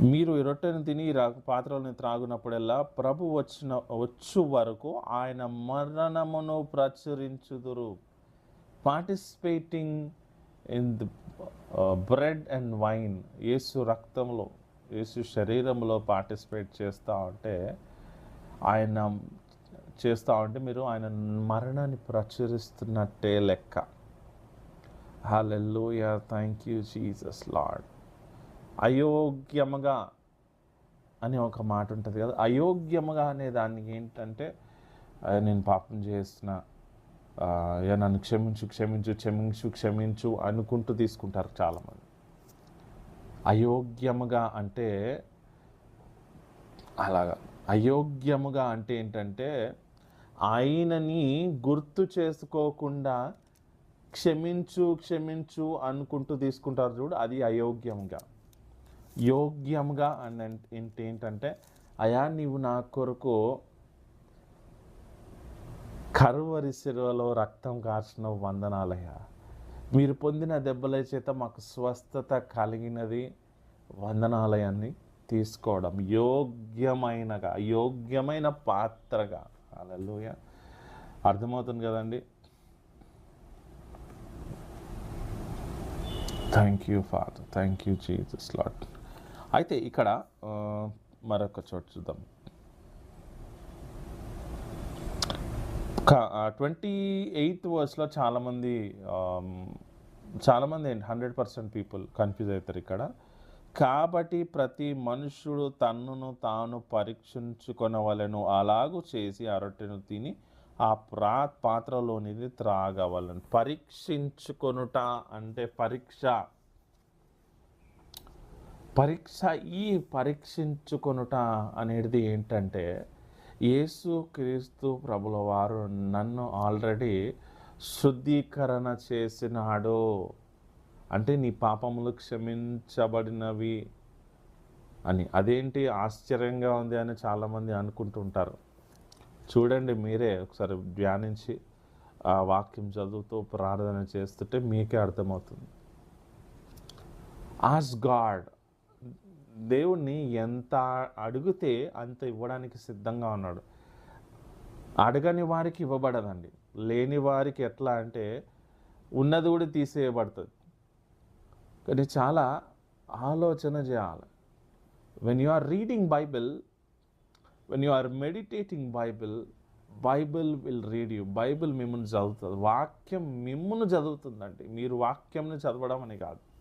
మీరు ఈ రొట్టెను తిని పాత్రలను త్రాగునప్పుడల్లా ప్రభు వచ్చిన వచ్చు వరకు ఆయన మరణమును ప్రచురించుదురు. Participating in the bread and wine Yesu రక్తంలో యేసు శరీరంలో పార్టిసిపేట్ చేస్తూ ఉంటే ఆయన చేస్తూ ఉంటే మీరు ఆయన మరణాన్ని ప్రచురిస్తున్నట్టే లెక్క. Hallelujah thank you Jesus Lord అయోగ్యముగా అని ఒక మాట ఉంటుంది కదా. అయోగ్యముగా అనే దానికి ఏంటంటే నేను పాపం చేసిన నన్ను క్షమించు క్షమించు క్షమించు క్షమించు అనుకుంటూ తీసుకుంటారు చాలామంది. అయోగ్యముగా అంటే అలాగా. అయోగ్యముగా అంటే ఏంటంటే ఆయనని గుర్తు చేసుకోకుండా క్షమించు క్షమించు అనుకుంటూ తీసుకుంటారు చూడు అది అయోగ్యంగా యోగ్యంగా అని అంటే ఏంటంటే అయా నీవు నా కొరకు కరువరి శిలువలో రక్తం కార్చిన వందనాలయ్యా. మీరు పొందిన దెబ్బల చేత మాకు స్వస్థత కలిగినది వందనాలయాన్ని తీసుకోవడం యోగ్యమైనగా యోగ్యమైన పాత్రగా. అలలోయ అర్థమవుతుంది కదండి? Thank you father thank you Jesus Lot అయితే ఇక్కడ మరొక చోటు చూద్దాం. ట్వంటీ ఎయిత్ వర్స్లో చాలామంది చాలామంది చాలామంది హండ్రెడ్ పర్సెంట్ పీపుల్ కన్ఫ్యూజ్ అవుతారు ఇక్కడ. కాబట్టి ప్రతి మనుష్యుడు తన్నును తాను పరీక్షించుకొనవలను అలాగూ చేసి ఆ రొట్టెను తిని ఆ ప్రా పాత్రలోనిది త్రాగవలను. పరీక్షించుకొనుట అంటే పరీక్ష. పరీక్ష ఈ పరీక్షించుకొనుట అనేది ఏంటంటే యేసు క్రీస్తు ప్రభుల వారు నన్ను ఆల్రెడీ శుద్ధీకరణ చేసినాడు. అంటే నీ పాపములు క్షమించబడినవి అని. అదేంటి ఆశ్చర్యంగా ఉంది అని చాలామంది అనుకుంటుంటారు. చూడండి మీరే ఒకసారి ధ్యానించి ఆ వాక్యం చదువుతూ ప్రార్థన చేస్తుంటే మీకే అర్థమవుతుంది. ఆస్ గాడ్ దేవుణ్ణి ఎంత అడిగితే అంత ఇవ్వడానికి సిద్ధంగా ఉన్నాడు. అడగని వారికి ఇవ్వబడదండి. లేని వారికి ఎట్లా అంటే ఉన్నది కూడా తీసేయబడుతుంది. కానీ చాలా ఆలోచన చేయాలి. When you are reading Bible when you are meditating Bible Bible will read you Bible మిమ్మల్ని చదువుతుంది. వాక్యం మిమ్మల్ని చదువుతుందండి. మీరు వాక్యంని చదవడం అని కాదు.